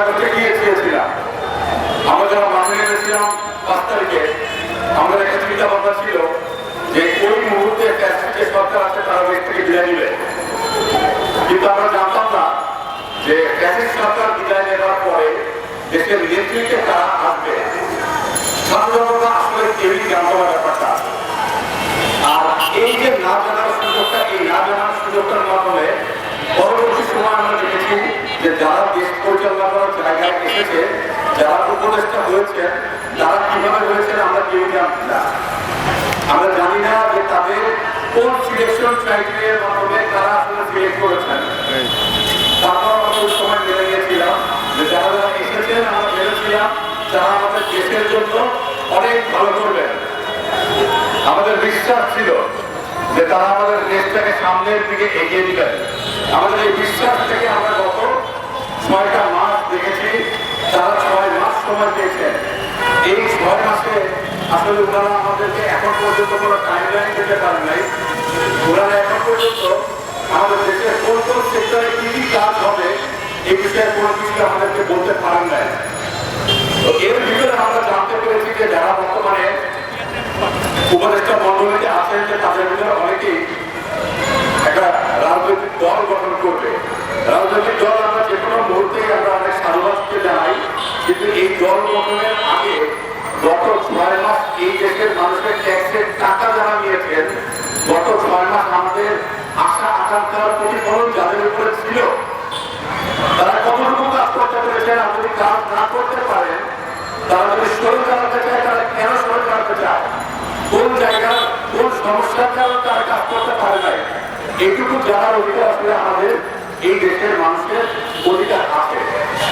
আগস্টে গিয়ে চেয়েছিলাম আমরা যারা মাঠে নেমেছিলাম পাঁচ তারিখে, আমাদের একটা চিন্তা ভাবনা ছিল যে ওই মুহূর্তে যে সরকার আছে তারা দেশ বিদায় নিবে। কিন্তু আমরা জানতাম না যে ফ্যাসিস্ট সরকার বিদায় নেওয়ার পরে দেশের নেতৃত্বে তারা আসবে। সাধারণত আসলে কেউই জানতো না ব্যাপারটা। আর এই যে না জানার সুযোগটা, এই না জানার সুযোগটার মাধ্যমে পরবর্তী সময় আমরা দেখেছি যে যারা দেশ পরিচালনা করার জায়গায় এসেছে যারা উপদেষ্টা হয়েছেন তারা কীভাবে হয়েছেন আমরা জানি না যে তাদের কোন সিলেকশন ক্রাইটেরিয়ার মাধ্যমে তারা আসলে সিলেক্ট করেছেন। তারপর আমরা সময় মেনে নিয়েছিলাম যে যারা যারা এসেছেন আমরা ভেবেছিলাম যারা আমাদের দেশের জন্য অনেক ভালো করবেন আমাদের বিশ্বাস ছিল যে তারা আমাদের দেশটাকে সামনের দিকে এগিয়ে দিবেন। আমাদের এই বিশ্বাস থেকে আমরা গত ছয়টা মাস দেখেছি তারা ছয় মাস সময় পেয়েছেন। এই ছয় মাসে আসলে ওনারা আমাদেরকে এখন পর্যন্ত কোনো টাইম লাইন দিতে পারেন নাই। ওনারা এখন পর্যন্ত আমাদের দেশের কোন কোন সেক্টরে কি কি কাজ হবে, এই বিষয়ে কোনো কিছু আমাদেরকে বলতে পারেন নাই। তো এর ভিতরে আমরা জানতে পেরেছি যে যারা বর্তমানে উপদেষ্টা মন্ডলীতে আছেন, যে তাদের ভিতরে অনেকেই একটা রাজনৈতিক দল গঠন করবে। রাজনৈতিক দল আমরা যে কোনো মুহূর্তেই আমরা অনেক সাধুবাদকে জানাই কিন্তু এই দল গঠনের আগে গত ছয় মাস এই দেশের মানুষের ট্যাক্সের টাকা যারা নিয়েছেন, গত ছয় মাস আমাদের আশা আকাঙ্ক্ষার প্রতিফলন যাদের উপরে ছিল, তারা কতটুকু কাজ করতে পেরেছেন যদি কাজ না করতে পারেন, তারা যদি সরে দাঁড়াতে চায় তারা কেন সরে দাঁড়াতে চায়? কোন জায়গা, কোন সমস্যার কারণে তারা কাজ করতে পারে নাই? এইটুকু জানার অধিকার আসলে আমাদের এই দেশের মানুষের অধিকার আছে।